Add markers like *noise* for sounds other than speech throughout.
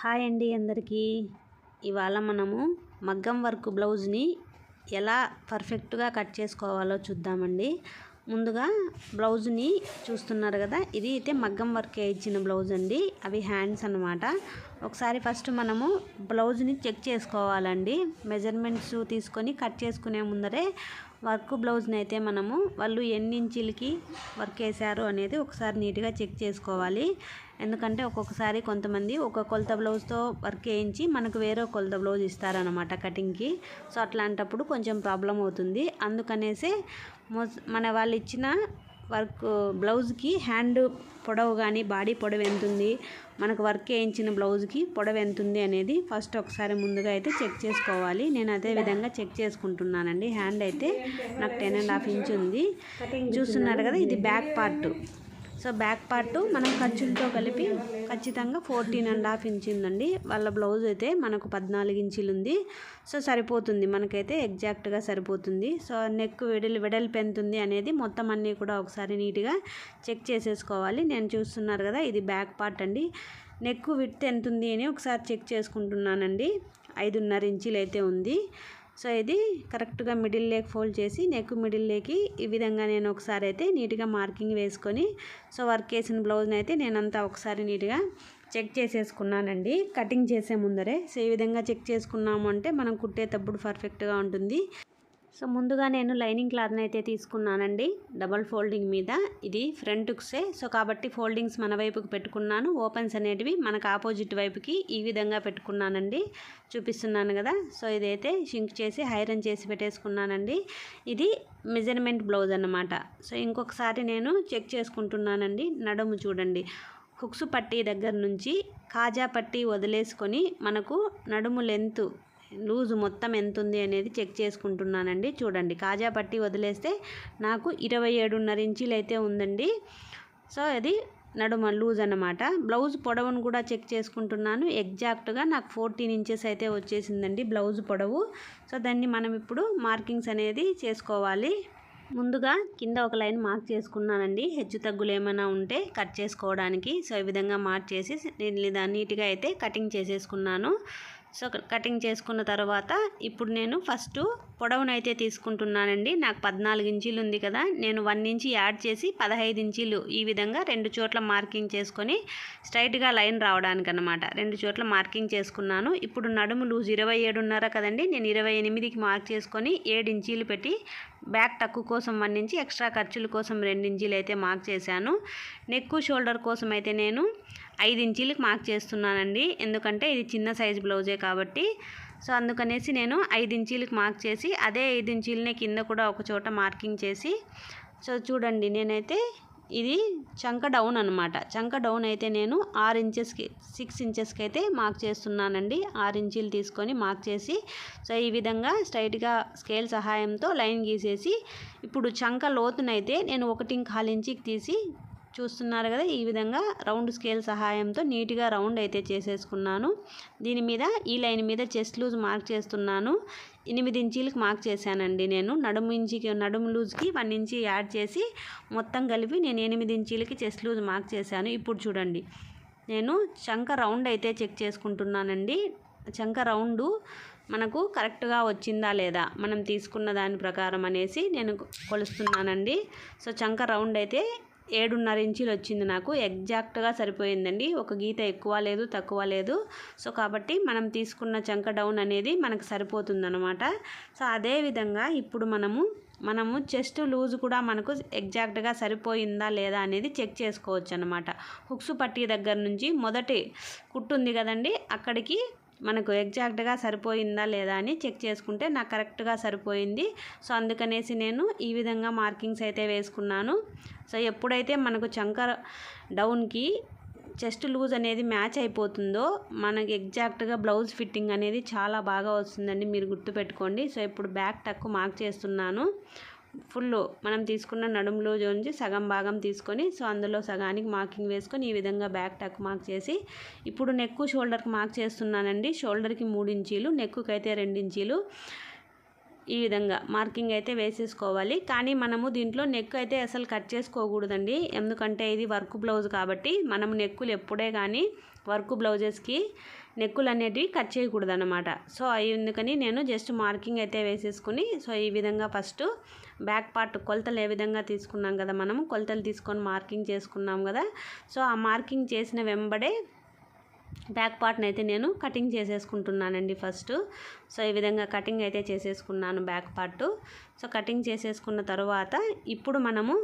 Hi అండి అందరికీ. ఇవాళ మనము మగ్గం వర్క్ బ్లౌజ్ని ఎలా పర్ఫెక్ట్గా కట్ చేసుకోవాలో చూద్దామండి. ముందుగా బ్లౌజ్ని చూస్తున్నారు కదా ఇది అయితే మగ్గం వర్క్ ఇచ్చిన బ్లౌజ్ అండి. అవి హ్యాండ్స్ అన్నమాట. ఒకసారి ఫస్ట్ మనము బ్లౌజ్ని చెక్ చేసుకోవాలండి. మెజర్మెంట్స్ తీసుకొని కట్ చేసుకునే ముందరే వర్క్ బ్లౌజ్ని అయితే మనము వాళ్ళు ఎన్ని ఇంచులకి వర్క్ వేశారు అనేది ఒకసారి నీట్గా చెక్ చేసుకోవాలి. ఎందుకంటే ఒక్కొక్కసారి కొంతమంది ఒక కొలత బ్లౌజ్తో వర్క్ వేయించి మనకు వేరే కొలత బ్లౌజ్ ఇస్తారనమాట కటింగ్కి. సో అట్లాంటప్పుడు కొంచెం ప్రాబ్లం అవుతుంది. అందుకనేసే మొస్- మన వాళ్ళు ఇచ్చిన వర్క్ బ్లౌజ్కి హ్యాండ్ పొడవు కానీ బాడీ పొడవు ఎంత ఉంది? మనకు వర్క్ వేయించిన బ్లౌజ్కి పొడవు ఎంత ఉంది అనేది ఫస్ట్ ఒకసారి ముందుగా అయితే చెక్ చేసుకోవాలి. నేను అదే విధంగా చెక్ చేసుకుంటున్నానండి. హ్యాండ్ అయితే నాకు టెన్ అండ్ హాఫ్ ఇంచ్ ఉంది. చూస్తున్నారు కదా ఇది back part. So back part మనం ఖర్చులతో కలిపి ఖచ్చితంగా ఫోర్టీన్ అండ్ హాఫ్ ఇంచిందండి. వాళ్ళ బ్లౌజ్ అయితే మనకు పద్నాలుగు ఇంచులు ఉంది సో సరిపోతుంది. మనకైతే ఎగ్జాక్ట్గా సరిపోతుంది. సో నెక్ వెడల్ వెడల్పు ఎంత ఉంది అనేది మొత్తం అన్నీ కూడా ఒకసారి నీట్గా చెక్ చేసేసుకోవాలి. నేను చూస్తున్నారు కదా ఇది బ్యాక్ పార్ట్ అండి. నెక్ విడ్త్ ఎంత ఉంది అని ఒకసారి చెక్ చేసుకుంటున్నానండి. ఐదున్నర ఇంచులు అయితే ఉంది. సో ఇది కరెక్ట్గా మిడిల్ లేక్ ఫోల్డ్ చేసి నెక్ మిడిల్ లేకి ఈ విధంగా నేను ఒకసారి అయితే నీట్గా మార్కింగ్ వేసుకొని సో వర్క్ వేసిన బ్లౌజ్ని అయితే నేనంతా ఒకసారి నీట్గా చెక్ చేసేసుకున్నానండి. కటింగ్ చేసే ముందరే. సో ఈ విధంగా చెక్ చేసుకున్నాము అంటే మనం కుట్టేటప్పుడు పర్ఫెక్ట్గా ఉంటుంది. సో ముందుగా నేను లైనింగ్ క్లాత్ని అయితే తీసుకున్నానండి డబల్ ఫోల్డింగ్ మీద. ఇది ఫ్రంట్కుసే సో కాబట్టి ఫోల్డింగ్స్ మన వైపుకి పెట్టుకున్నాను. ఓపెన్స్ అనేటివి మనకు ఆపోజిట్ వైపుకి ఈ విధంగా పెట్టుకున్నానండి. చూపిస్తున్నాను కదా. సో ఇదైతే షింక్ చేసి ఐరన్ చేసి పెట్టేసుకున్నానండి. ఇది మెజర్మెంట్ బ్లౌజ్ అన్నమాట. సో ఇంకొకసారి నేను చెక్ చేసుకుంటున్నానండి. నడుము చూడండి. హుక్స్ పట్టీ దగ్గర నుంచి కాజా పట్టీ వదిలేసుకొని మనకు నడుము లెంత్ లూజు మొత్తం ఎంత ఉంది అనేది చెక్ చేసుకుంటున్నానండి. చూడండి కాజా పట్టి వదిలేస్తే నాకు ఇరవై ఏడున్నర ఇంచీలు అయితే ఉందండి. సో అది నడుమ లూజ్ అన్నమాట. బ్లౌజ్ పొడవును కూడా చెక్ చేసుకుంటున్నాను. ఎగ్జాక్ట్గా నాకు ఫోర్టీన్ ఇంచెస్ అయితే వచ్చేసిందండి బ్లౌజ్ పొడవు. సో దాన్ని మనం ఇప్పుడు మార్కింగ్స్ అనేది చేసుకోవాలి. ముందుగా కింద ఒక లైన్ మార్క్ చేసుకున్నానండి. హెచ్చు తగ్గులు ఏమైనా ఉంటే కట్ చేసుకోవడానికి. సో ఈ విధంగా మార్క్ చేసి నేను దాన్ని నీట్గా అయితే కటింగ్ చేసేసుకున్నాను. సో కటింగ్ చేసుకున్న తర్వాత ఇప్పుడు నేను ఫస్ట్ పొడవునైతే తీసుకుంటున్నానండి. నాకు పద్నాలుగు ఇంచీలు ఉంది కదా నేను వన్ ఇంచి యాడ్ చేసి పదహైదు ఇంచీలు ఈ విధంగా రెండు చోట్ల మార్కింగ్ చేసుకొని స్ట్రైట్గా లైన్ రావడానికి అనమాట రెండు చోట్ల మార్కింగ్ చేసుకున్నాను. ఇప్పుడు నడుము లూజ్ ఇరవై ఏడున్నర కదండి నేను ఇరవై ఎనిమిదికి మార్క్ చేసుకొని ఏడు ఇంచీలు పెట్టి బ్యాక్ టక్కు కోసం వన్ ఇంచి ఎక్స్ట్రా ఖర్చుల కోసం రెండు ఇంచీలు అయితే మార్క్ చేశాను. నెక్ షోల్డర్ కోసం అయితే నేను ఐదు ఇంచీలకు మార్క్ చేస్తున్నానండి. ఎందుకంటే ఇది చిన్న సైజ్ బ్లౌజే కాబట్టి. సో అందుకనేసి నేను ఐదు ఇంచీలకు మార్క్ చేసి అదే ఐదు ఇంచీలనే కింద కూడా ఒక చోట మార్కింగ్ చేసి సో చూడండి నేనైతే ఇది చంక డౌన్ అనమాట చంక డౌన్ అయితే నేను ఆరు ఇంచెస్కి సిక్స్ ఇంచెస్కి అయితే మార్క్ చేస్తున్నానండి. ఆరు ఇంచీలు తీసుకొని మార్క్ చేసి సో ఈ విధంగా స్ట్రైట్గా స్కేల్ సహాయంతో లైన్ గీసేసి ఇప్పుడు చంక లోతునైతే నేను ఒకటి కాలు ఇంచికి తీసి చూస్తున్నారు కదా ఈ విధంగా రౌండ్ స్కేల్ సహాయంతో నీట్గా రౌండ్ అయితే చేసేసుకున్నాను. దీని మీద ఈ లైన్ మీద చెస్ట్ లూజ్ మార్క్ చేస్తున్నాను. ఎనిమిది ఇంచీలకు మార్క్ చేశానండి నేను. నడుము ఇంచికి నడుము లూజ్కి వన్ ఇంచి యాడ్ చేసి మొత్తం కలిపి నేను ఎనిమిది ఇంచీలకి చెస్ట్ లూజ్ మార్క్ చేశాను. ఇప్పుడు చూడండి నేను చంక రౌండ్ అయితే చెక్ చేసుకుంటున్నానండి. చంక రౌండు మనకు కరెక్ట్గా వచ్చిందా లేదా మనం తీసుకున్న దాని ప్రకారం అనేసి నేను కొలుస్తున్నానండి. సో చంక రౌండ్ అయితే ఏడున్నర ఇంచులు వచ్చింది నాకు. ఎగ్జాక్ట్గా సరిపోయిందండి. ఒక గీత ఎక్కువ లేదు తక్కువ లేదు. సో కాబట్టి మనం తీసుకున్న చంక డౌన్ అనేది మనకు సరిపోతుందనమాట సో అదే విధంగా ఇప్పుడు మనము మనము చెస్ట్ లూజ్ కూడా మనకు ఎగ్జాక్ట్గా సరిపోయిందా లేదా అనేది చెక్ చేసుకోవచ్చు అనమాట హుక్స్ పట్టీ దగ్గర నుంచి మొదటి కుట్టుంది కదండి అక్కడికి మనకు ఎగ్జాక్ట్గా సరిపోయిందా లేదా అని చెక్ చేసుకుంటే నాకు కరెక్ట్గా సరిపోయింది. సో అందుకనేసి నేను ఈ విధంగా మార్కింగ్స్ అయితే వేసుకున్నాను. సో ఎప్పుడైతే మనకు చంక డౌన్కి చెస్ట్ లూజ్ అనేది మ్యాచ్ అయిపోతుందో మనకి ఎగ్జాక్ట్గా బ్లౌజ్ ఫిట్టింగ్ అనేది చాలా బాగా వస్తుందండి. మీరు గుర్తుపెట్టుకోండి. సో ఇప్పుడు బ్యాక్ టక్ మార్క్ చేస్తున్నాను. ఫుల్ మనం తీసుకున్న నడుములో నుంచి సగం భాగం తీసుకొని సో అందులో సగానికి మార్కింగ్ వేసుకొని ఈ విధంగా బ్యాక్ టక్ మార్క్ చేసి ఇప్పుడు నెక్ షోల్డర్కి మార్క్ చేస్తున్నానండి. షోల్డర్కి మూడు ఇంచీలు నెక్కుకి అయితే రెండు ఇంచీలు ఈ విధంగా మార్కింగ్ అయితే వేసేసుకోవాలి. కానీ మనము దీంట్లో నెక్ అయితే అసలు కట్ చేసుకోకూడదండి. ఎందుకంటే ఇది వర్క్ బ్లౌజ్ కాబట్టి మనం నెక్కులు ఎప్పుడే కానీ వర్క్ బ్లౌజెస్కి నెక్కులు అనేటివి కట్ చేయకూడదు అనమాట సో అందుకని నేను జస్ట్ మార్కింగ్ అయితే వేసేసుకుని సో ఈ విధంగా ఫస్ట్ బ్యాక్ పార్ట్ కొలతలు ఏ విధంగా తీసుకున్నాం కదా మనము? కొలతలు తీసుకొని మార్కింగ్ చేసుకున్నాం కదా. సో ఆ మార్కింగ్ చేసిన వెంబడే బ్యాక్ పార్ట్ని అయితే నేను కటింగ్ చేసేసుకుంటున్నానండి ఫస్ట్. సో ఈ విధంగా కటింగ్ అయితే చేసేసుకున్నాను బ్యాక్ పార్ట్. సో కటింగ్ చేసేసుకున్న తర్వాత ఇప్పుడు మనము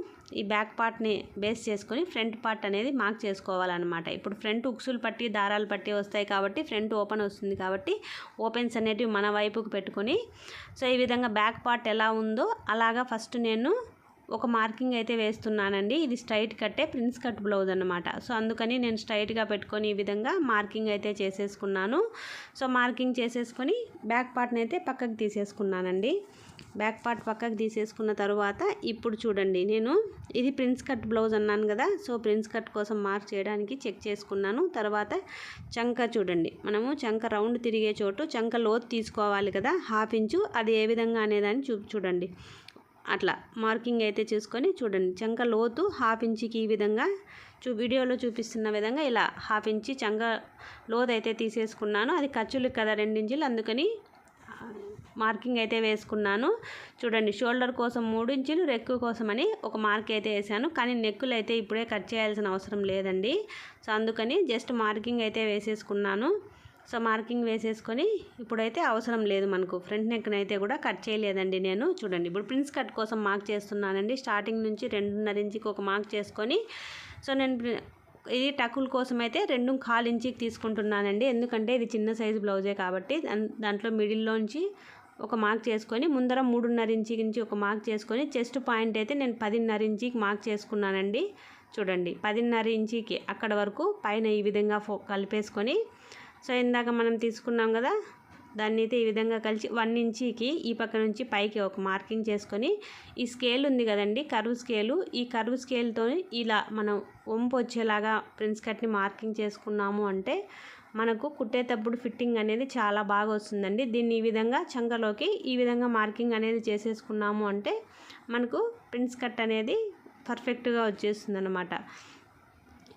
ఈ బ్యాక్ పార్ట్ని బేస్ చేసుకొని ఫ్రంట్ పార్ట్ అనేది మార్క్ చేసుకోవాలన్నమాట. ఇప్పుడు ఫ్రంట్ ఉక్సులు పట్టి దారాలు పట్టి వస్తాయి కాబట్టి ఫ్రంట్ ఓపెన్ వస్తుంది కాబట్టి ఓపెన్స్ అనేటివి మన వైపుకు పెట్టుకొని సో ఈ విధంగా బ్యాక్ పార్ట్ ఎలా ఉందో అలాగా ఫస్ట్ నేను ఒక మార్కింగ్ అయితే వేస్తున్నానండి. ఇది స్ట్రైట్ కట్టే ప్రిన్స్ కట్ బ్లౌజ్ అనమాట సో అందుకని నేను స్ట్రైట్గా పెట్టుకొని ఈ విధంగా మార్కింగ్ అయితే చేసేసుకున్నాను. సో మార్కింగ్ చేసేసుకొని బ్యాక్ పార్ట్ని అయితే పక్కకు తీసేసుకున్నానండి. బ్యాక్ పార్ట్ పక్కకు తీసేసుకున్న తర్వాత ఇప్పుడు చూడండి నేను ఇది ప్రిన్స్ కట్ బ్లౌజ్ అన్నాను కదా సో ప్రిన్స్ కట్ కోసం మార్క్ చేయడానికి చెక్ చేసుకున్నాను. తర్వాత చంక చూడండి మనము చంక రౌండ్ తిరిగే చోటు చంక లోతు తీసుకోవాలి కదా హాఫ్ ఇంచు అది ఏ విధంగా అనేదాన్ని చూ చూడండి. అట్లా మార్కింగ్ అయితే చూసుకొని చూడండి. చంక లోతు హాఫ్ ఇంచుకి ఈ విధంగా చూ వీడియోలో చూపిస్తున్న విధంగా ఇలా హాఫ్ ఇంచి చంక లోతు అయితే తీసేసుకున్నాను. అది ఖర్చులు కదా రెండించులు. అందుకని మార్కింగ్ అయితే వేసుకున్నాను. చూడండి షోల్డర్ కోసం మూడు ఇంచులు రెక్కు కోసం అని ఒక మార్క్ అయితే వేసాను కానీ నెక్కులు అయితే ఇప్పుడే కట్ చేయాల్సిన అవసరం లేదండి. సో అందుకని జస్ట్ మార్కింగ్ అయితే వేసేసుకున్నాను. సో మార్కింగ్ వేసేసుకొని ఇప్పుడైతే అవసరం లేదు మనకు. ఫ్రంట్ నెక్ని అయితే కూడా కట్ చేయలేదండి నేను. చూడండి ఇప్పుడు ప్రిన్స్ కట్ కోసం మార్క్ చేస్తున్నానండి. స్టార్టింగ్ నుంచి రెండున్నర ఇంచుకి ఒక మార్క్ చేసుకొని సో నేను ఇది టకుల కోసం అయితే రెండు కాలు ఇంచికి తీసుకుంటున్నానండి. ఎందుకంటే ఇది చిన్న సైజు బ్లౌజే కాబట్టి దాంట్లో మిడిల్లోంచి ఒక మార్క్ చేసుకొని ముందర మూడున్నర ఇంచి నుంచి ఒక మార్క్ చేసుకొని చెస్ట్ పాయింట్ అయితే నేను పదిన్నర ఇంచికి మార్క్ చేసుకున్నానండి. చూడండి పదిన్నర ఇంచికి అక్కడ వరకు పైన ఈ విధంగా ఫో కలిపేసుకొని సో ఇందాక మనం తీసుకున్నాం కదా దాన్ని అయితే ఈ విధంగా కలిసి వన్ ఇంచీకి ఈ పక్క నుంచి పైకి ఒక మార్కింగ్ చేసుకొని ఈ స్కేల్ ఉంది కదండి కరువు స్కేలు ఈ కరువు స్కేల్తో ఇలా మనం వంపు వచ్చేలాగా ప్రిన్స్ కట్ని మార్కింగ్ చేసుకున్నాము అంటే మనకు కుట్టేటప్పుడు ఫిట్టింగ్ అనేది చాలా బాగా వస్తుందండి. దీన్ని ఈ విధంగా చంకలోకి ఈ విధంగా మార్కింగ్ అనేది చేసేసుకున్నాము అంటే మనకు ప్రిన్స్ కట్ అనేది పర్ఫెక్ట్గా వచ్చేస్తుంది అనమాట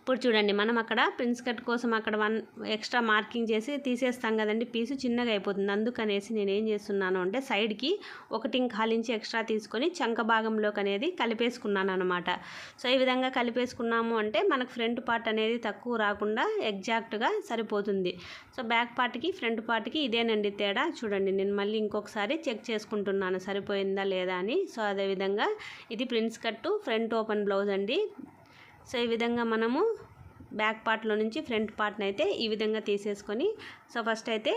ఇప్పుడు చూడండి మనం అక్కడ ప్రిన్స్ కట్ కోసం అక్కడ వన్ ఎక్స్ట్రా మార్కింగ్ చేసి తీసేస్తాం కదండి పీసు చిన్నగా అయిపోతుంది. అందుకనేసి నేను ఏం చేస్తున్నాను అంటే సైడ్కి ఒకటి కాలించి ఎక్స్ట్రా తీసుకొని చంక భాగంలోకి అనేది కలిపేసుకున్నాను అనమాట సో ఈ విధంగా కలిపేసుకున్నాము అంటే మనకు ఫ్రంట్ పార్ట్ అనేది తక్కువ రాకుండా ఎగ్జాక్ట్గా సరిపోతుంది. సో బ్యాక్ పార్ట్కి ఫ్రంట్ పార్ట్కి ఇదేనండి తేడా. చూడండి నేను మళ్ళీ ఇంకొకసారి చెక్ చేసుకుంటున్నాను. సరిపోయిందా లేదా అని. సో అదేవిధంగా ఇది prince cut front open blouse అండి. సో ఈ విధంగా మనము బ్యాక్ పార్ట్లో నుంచి ఫ్రంట్ పార్ట్ని అయితే ఈ విధంగా తీసేసుకొని సో ఫస్ట్ అయితే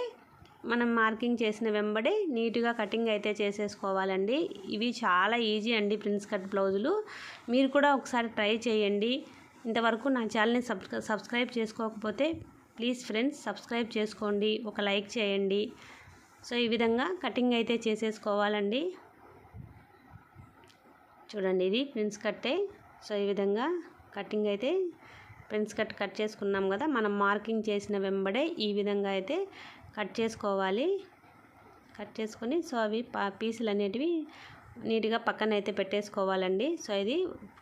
మనం మార్కింగ్ చేసిన వెంబడే నీట్గా కటింగ్ అయితే చేసేసుకోవాలండి. ఇవి చాలా ఈజీ అండి ప్రిన్స్ కట్ బ్లౌజులు. మీరు కూడా ఒకసారి ట్రై చేయండి. ఇంతవరకు నా ఛానల్ని సబ్స్క్రైబ్ చేసుకోకపోతే ప్లీజ్ ఫ్రెండ్స్ సబ్స్క్రైబ్ చేసుకోండి ఒక లైక్ చేయండి. సో ఈ విధంగా కటింగ్ అయితే చేసేసుకోవాలండి. చూడండి ఇది ప్రిన్స్ కట్టే. సో ఈ విధంగా కటింగ్ అయితే ఫ్రెండ్స్ కట్ కట్ చేసుకున్నాం కదా. మనం మార్కింగ్ చేసిన వెంబడే ఈ విధంగా అయితే కట్ చేసుకోవాలి. కట్ చేసుకొని సో అవి పీసులు అనేటివి నీట్గా పక్కన అయితే పెట్టేసుకోవాలండి. సో ఇది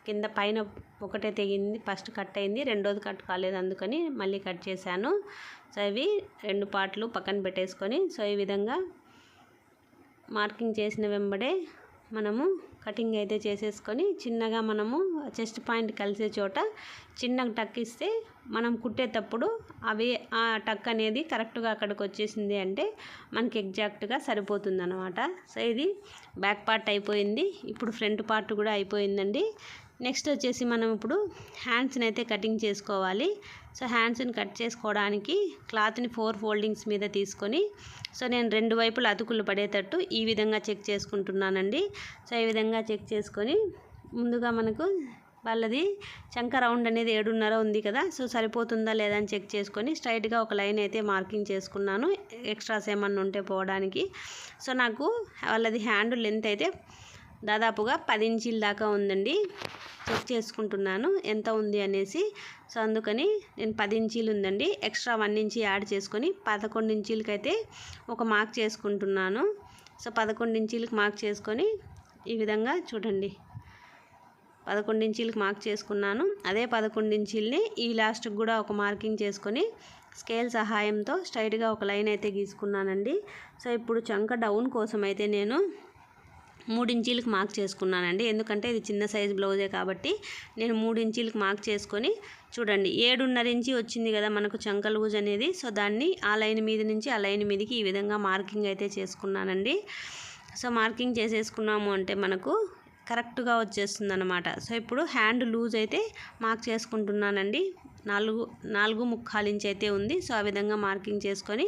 కింద పైన ఒకటే తెగింది ఫస్ట్ కట్ అయింది రెండోది కట్ కాలేదు అందుకని మళ్ళీ కట్ చేశాను. సో ఇవి రెండు పార్ట్లు పక్కన పెట్టేసుకొని సో ఈ విధంగా మార్కింగ్ చేసిన వెంబడే మనము కటింగ్ అయితే చేసేసుకొని చిన్నగా మనము చెస్ట్ పాయింట్ కలిసే చోట చిన్న టక్ ఇస్తే మనం కుట్టేటప్పుడు అవి ఆ టక్ అనేది కరెక్ట్గా అక్కడికి వచ్చేసింది అంటే మనకి ఎగ్జాక్ట్గా సరిపోతుంది అనమాట సో ఇది బ్యాక్ పార్ట్ అయిపోయింది. ఇప్పుడు ఫ్రంట్ పార్ట్ కూడా అయిపోయిందండి. నెక్స్ట్ వచ్చేసి మనం ఇప్పుడు హ్యాండ్స్ని అయితే కటింగ్ చేసుకోవాలి. సో హ్యాండ్స్ని కట్ చేసుకోవడానికి క్లాత్ని ఫోర్ ఫోల్డింగ్స్ మీద తీసుకొని సో నేను రెండు వైపులు అతుకులు పడేటట్టు ఈ విధంగా చెక్ చేసుకుంటున్నానండి. సో ఈ విధంగా చెక్ చేసుకొని ముందుగా మనకు వాళ్ళది చంక రౌండ్ అనేది ఏడున్నర ఉంది కదా సో సరిపోతుందా లేదా అని చెక్ చేసుకొని స్ట్రైట్గా ఒక లైన్ అయితే మార్కింగ్ చేసుకున్నాను ఎక్స్ట్రాస్ ఏమన్నా ఉంటే పోవడానికి. సో నాకు వాళ్ళది హ్యాండ్ లెంత్ అయితే దాదాపుగా పది ఇంచీల దాకా ఉందండి. చెక్ చేసుకుంటున్నాను ఎంత ఉంది అనేసి సో అందుకని నేను పది ఇంచీలు ఉందండి. ఎక్స్ట్రా వన్ ఇంచీ యాడ్ చేసుకొని పదకొండు ఇంచీలకైతే ఒక మార్క్ చేసుకుంటున్నాను. సో పదకొండు ఇంచీలకు మార్క్ చేసుకొని ఈ విధంగా చూడండి. పదకొండు ఇంచీలకు మార్క్ చేసుకున్నాను. అదే పదకొండు ఇంచీలని ఈ లాస్ట్కి కూడా ఒక మార్కింగ్ చేసుకొని స్కేల్ సహాయంతో స్ట్రైట్గా ఒక లైన్ అయితే గీసుకున్నానండి. సో ఇప్పుడు చంక డౌన్ కోసం అయితే నేను మూడు ఇంచీలకు మార్క్ చేసుకున్నానండి. ఎందుకంటే ఇది చిన్న సైజ్ బ్లౌజే కాబట్టి నేను మూడు ఇంచీలకు మార్క్ చేసుకొని చూడండి ఏడున్నర ఇంచి వచ్చింది కదా మనకు చంక లూజ్ అనేది. సో దాన్ని ఆ లైన్ మీద నుంచి ఆ లైన్ మీదకి ఈ విధంగా మార్కింగ్ అయితే చేసుకున్నానండి. సో మార్కింగ్ చేసేసుకున్నాము అంటే మనకు కరెక్ట్గా వచ్చేస్తుంది అనమాట సో ఇప్పుడు హ్యాండ్ లూజ్ అయితే మార్క్ చేసుకుంటున్నానండి. నాలుగు నాలుగు ముక్కాలు ఇంచ్ అయితే ఉంది. సో ఆ విధంగా మార్కింగ్ చేసుకొని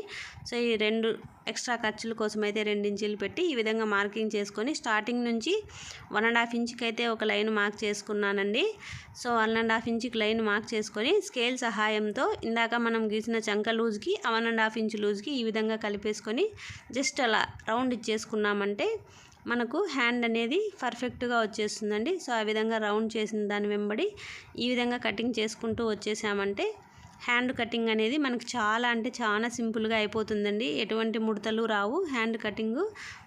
సో ఈ రెండు ఎక్స్ట్రా ఖర్చుల కోసం అయితే రెండు ఇంచులు పెట్టి ఈ విధంగా మార్కింగ్ చేసుకొని స్టార్టింగ్ నుంచి వన్ అండ్ హాఫ్ ఇంచ్కి అయితే ఒక లైన్ మార్క్ చేసుకున్నానండి. సో వన్ అండ్ హాఫ్ ఇంచ్కి లైన్ మార్క్ చేసుకొని స్కేల్ సహాయంతో ఇందాక మనం గీసిన చంక లూజ్కి వన్ అండ్ హాఫ్ ఇంచ్ లూజ్కి ఈ విధంగా కలిపేసుకొని జస్ట్ అలా రౌండ్ ఇచ్చేసుకున్నామంటే మనకు హ్యాండ్ అనేది పర్ఫెక్ట్గా వచ్చేస్తుందండి. సో ఆ విధంగా రౌండ్ చేసిన దాని వెంబడి ఈ విధంగా కటింగ్ చేసుకుంటూ వచ్చేసామంటే హ్యాండ్ కటింగ్ అనేది మనకు చాలా అంటే చాలా సింపుల్గా అయిపోతుందండి. ఎటువంటి ముడతలు రావు. హ్యాండ్ కటింగ్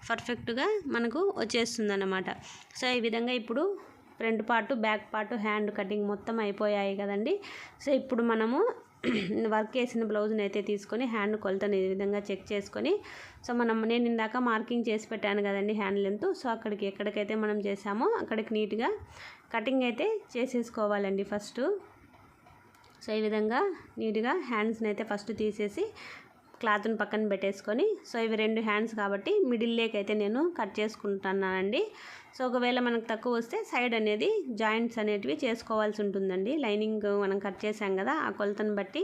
పర్ఫెక్ట్గా మనకు వచ్చేస్తుంది అన్నమాట సో ఈ విధంగా ఇప్పుడు front part back part hand cutting మొత్తం అయిపోయాయి కదండి. సో ఇప్పుడు మనము *clears throat* వర్క్ వేసిన బ్లౌజ్ని అయితే తీసుకొని హ్యాండ్ కొలతని ఈ విధంగా చెక్ చేసుకొని సో మనం నేను ఇందాక మార్కింగ్ చేసి పెట్టాను కదండి హ్యాండ్ లెంత్ సో అక్కడికి ఎక్కడికైతే మనం చేసామో అక్కడికి నీట్గా కటింగ్ అయితే చేసేసుకోవాలండి ఫస్ట్. సో ఈ విధంగా నీట్గా హ్యాండ్స్ని అయితే ఫస్ట్ తీసేసి క్లాత్ని పక్కన పెట్టేసుకొని సో ఇవి రెండు హ్యాండ్స్ కాబట్టి మిడిల్ లేక్ అయితే నేను కట్ చేసుకుంటున్నానండి. సో ఒకవేళ మనకు తక్కువ వస్తే సైడ్ అనేది జాయింట్స్ అనేటివి చేసుకోవాల్సి ఉంటుందండి. లైనింగ్ మనం కట్ చేసాం కదా ఆ కొలతను బట్టి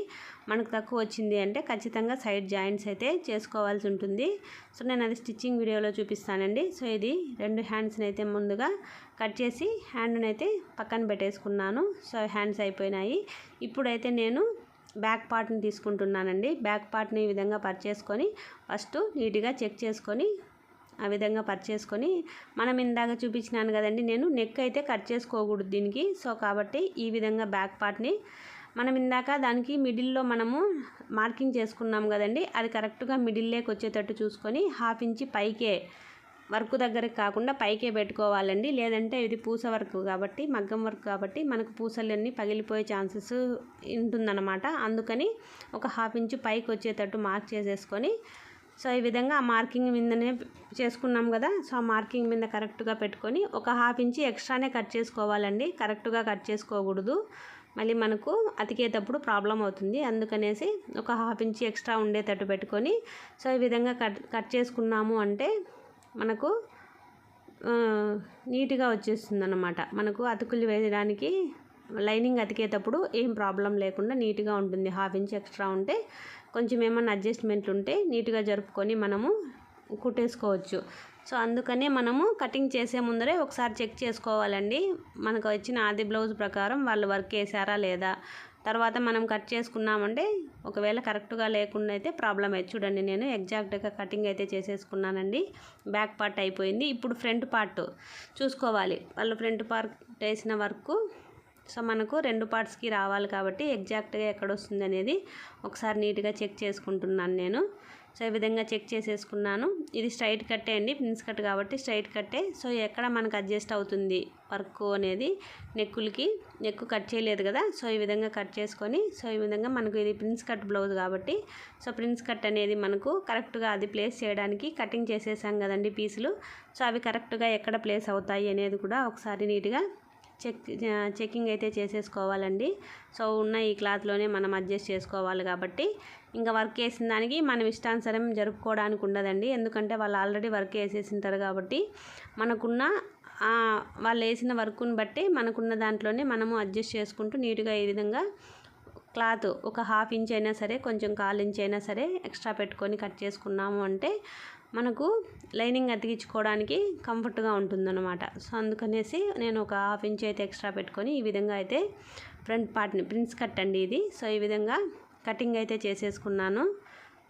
మనకు తక్కువ వచ్చింది అంటే ఖచ్చితంగా సైడ్ జాయింట్స్ అయితే చేసుకోవాల్సి ఉంటుంది. సో నేను అది స్టిచ్చింగ్ వీడియోలో చూపిస్తానండి. సో ఇది రెండు హ్యాండ్స్ని అయితే ముందుగా కట్ చేసి హ్యాండ్ని అయితే పక్కన పెట్టేసుకున్నాను. సో హ్యాండ్స్ అయిపోయినాయి. ఇప్పుడైతే నేను బ్యాక్ పార్ట్ని తీసుకుంటున్నానండి. బ్యాక్ పార్ట్ని ఈ విధంగా పరిచేసుకొని ఫస్ట్ నీట్గా చెక్ చేసుకొని ఆ విధంగా పర్చేసుకొని మనం ఇందాక చూపించినాను కదండి నేను నెక్ అయితే కట్ చేసుకోకూడదు దీనికి. సో కాబట్టి ఈ విధంగా బ్యాక్ పార్ట్ని మనం ఇందాక దానికి మిడిల్లో మనము మార్కింగ్ చేసుకున్నాం కదండి అది కరెక్ట్గా మిడిల్లోకి వచ్చేటట్టు చూసుకొని హాఫ్ ఇంచి పైకే వర్క్ దగ్గరికి కాకుండా పైకే పెట్టుకోవాలండి. లేదంటే ఇది పూస వర్క్ కాబట్టి మగ్గం వర్క్ కాబట్టి మనకు పూసలన్నీ పగిలిపోయే ఛాన్సెస్ ఉంటుందన్నమాట. అందుకని ఒక హాఫ్ ఇంచు పైకి వచ్చేటట్టు మార్క్ చేసేసుకొని సో ఈ విధంగా ఆ మార్కింగ్ మీదనే చేసుకున్నాం కదా సో ఆ మార్కింగ్ మీద కరెక్ట్గా పెట్టుకొని ఒక హాఫ్ ఇంచి ఎక్స్ట్రానే కట్ చేసుకోవాలండి. కరెక్ట్గా కట్ చేసుకోకూడదు. మళ్ళీ మనకు అతికేటప్పుడు ప్రాబ్లం అవుతుంది. అందుకనేసి ఒక హాఫ్ ఇంచి ఎక్స్ట్రా ఉండేటట్టు పెట్టుకొని సో ఈ విధంగా కట్ కట్ చేసుకున్నాము అంటే మనకు నీట్గా వచ్చేస్తుంది అన్నమాట మనకు అతుకులు వేయడానికి లైనింగ్ అతికేటప్పుడు ఏం ప్రాబ్లం లేకుండా నీట్గా ఉంటుంది. హాఫ్ ఇంచ్ ఎక్స్ట్రా ఉంటే కొంచెం ఏమైనా అడ్జస్ట్మెంట్లు ఉంటే నీట్గా జరుపుకొని మనము కుట్టేసుకోవచ్చు. సో అందుకనే మనము కటింగ్ చేసే ముందరే ఒకసారి చెక్ చేసుకోవాలండి. మనకు వచ్చిన ఆది బ్లౌజ్ ప్రకారం వాళ్ళు వర్క్ వేసారా లేదా తర్వాత మనం కట్ చేసుకున్నామంటే ఒకవేళ కరెక్ట్గా లేకుండా అయితే ప్రాబ్లం అయితే చూడండి నేను ఎగ్జాక్ట్గా కటింగ్ అయితే చేసేసుకున్నానండి. బ్యాక్ పార్ట్ అయిపోయింది. ఇప్పుడు ఫ్రంట్ పార్ట్ చూసుకోవాలి. వాళ్ళు ఫ్రంట్ పార్ట్ వేసిన వర్క్ సో మనకు రెండు పార్ట్స్కి రావాలి కాబట్టి ఎగ్జాక్ట్గా ఎక్కడ వస్తుంది అనేది ఒకసారి నీట్గా చెక్ చేసుకుంటున్నాను నేను. సో ఈ విధంగా చెక్ చేసేసుకున్నాను. ఇది స్ట్రైట్ కట్టే అండి ప్రిన్స్ కట్ కాబట్టి స్ట్రైట్ కట్టే. సో ఎక్కడ మనకు అడ్జస్ట్ అవుతుంది వర్క్ అనేది నెక్కులకి? నెక్కు కట్ చేయలేదు కదా సో ఈ విధంగా కట్ చేసుకొని సో ఈ విధంగా మనకు ఇది ప్రిన్స్ కట్ బ్లౌజ్ కాబట్టి సో ప్రిన్స్ కట్ అనేది మనకు కరెక్ట్గా అది ప్లేస్ చేయడానికి కటింగ్ చేసేసాం కదండి పీసులు. సో అవి కరెక్ట్గా ఎక్కడ ప్లేస్ అవుతాయి అనేది కూడా ఒకసారి నీట్గా చెక్ చెకింగ్ అయితే చేసేసుకోవాలండి. సో ఉన్న ఈ క్లాత్లోనే మనం అడ్జస్ట్ చేసుకోవాలి కాబట్టి. ఇంకా వర్క్ వేసిన దానికి మనం ఇష్టానుసారం జరుపుకోవడానికి ఉండదండి. ఎందుకంటే వాళ్ళు ఆల్రెడీ వర్క్ వేసేసింటారు కాబట్టి మనకున్న వాళ్ళు వేసిన వర్క్ని బట్టి మనకున్న దాంట్లోనే మనము అడ్జస్ట్ చేసుకుంటూ నీట్గా ఈ విధంగా క్లాత్ ఒక హాఫ్ ఇంచ్ అయినా సరే కొంచెం కాల్ ఇంచ్ అయినా సరే ఎక్స్ట్రా పెట్టుకొని కట్ చేసుకున్నాము అంటే మనకు లైనింగ్ అతికించుకోవడానికి కంఫర్ట్గా ఉంటుందన్నమాట. సో అందుకనేసి నేను ఒక హాఫ్ ఇంచ్ అయితే ఎక్స్ట్రా పెట్టుకొని ఈ విధంగా అయితే ఫ్రంట్ పార్ట్ని ప్రిన్స్ కట్ అండి ఇది. సో ఈ విధంగా కటింగ్ అయితే చేసేసుకున్నాను.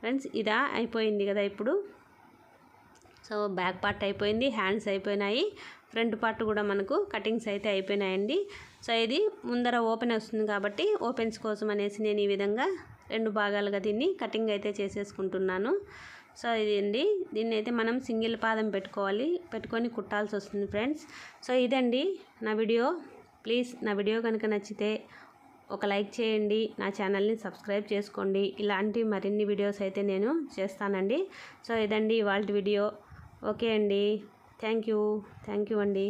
ఫ్రెండ్స్ ఇదా అయిపోయింది కదా ఇప్పుడు. సో బ్యాక్ పార్ట్ అయిపోయింది హ్యాండ్స్ అయిపోయినాయి. ఫ్రంట్ పార్ట్ కూడా మనకు కటింగ్స్ అయితే అయిపోయినాయండి. సో ఇది ముందర ఓపెన్ వస్తుంది కాబట్టి ఓపెన్స్ కోసం అనేసి నేను ఈ విధంగా రెండు భాగాలుగా దీన్ని కటింగ్ అయితే చేసేసుకుంటున్నాను. సో ఇది అండి దీన్ని అయితే మనం సింగిల్ పాదం పెట్టుకోవాలి. పెట్టుకొని కుట్టాల్సి వస్తుంది ఫ్రెండ్స్. సో ఇదండి నా వీడియో. ప్లీజ్ నా వీడియో కనుక నచ్చితే ఒక లైక్ చేయండి. నా ఛానల్ని సబ్స్క్రైబ్ చేసుకోండి. ఇలాంటి మరిన్ని వీడియోస్ అయితే నేను చేస్తానండి. సో ఇదండి ఇవాళ వీడియో. ఓకే అండి. Thank you. థ్యాంక్ యూ అండి.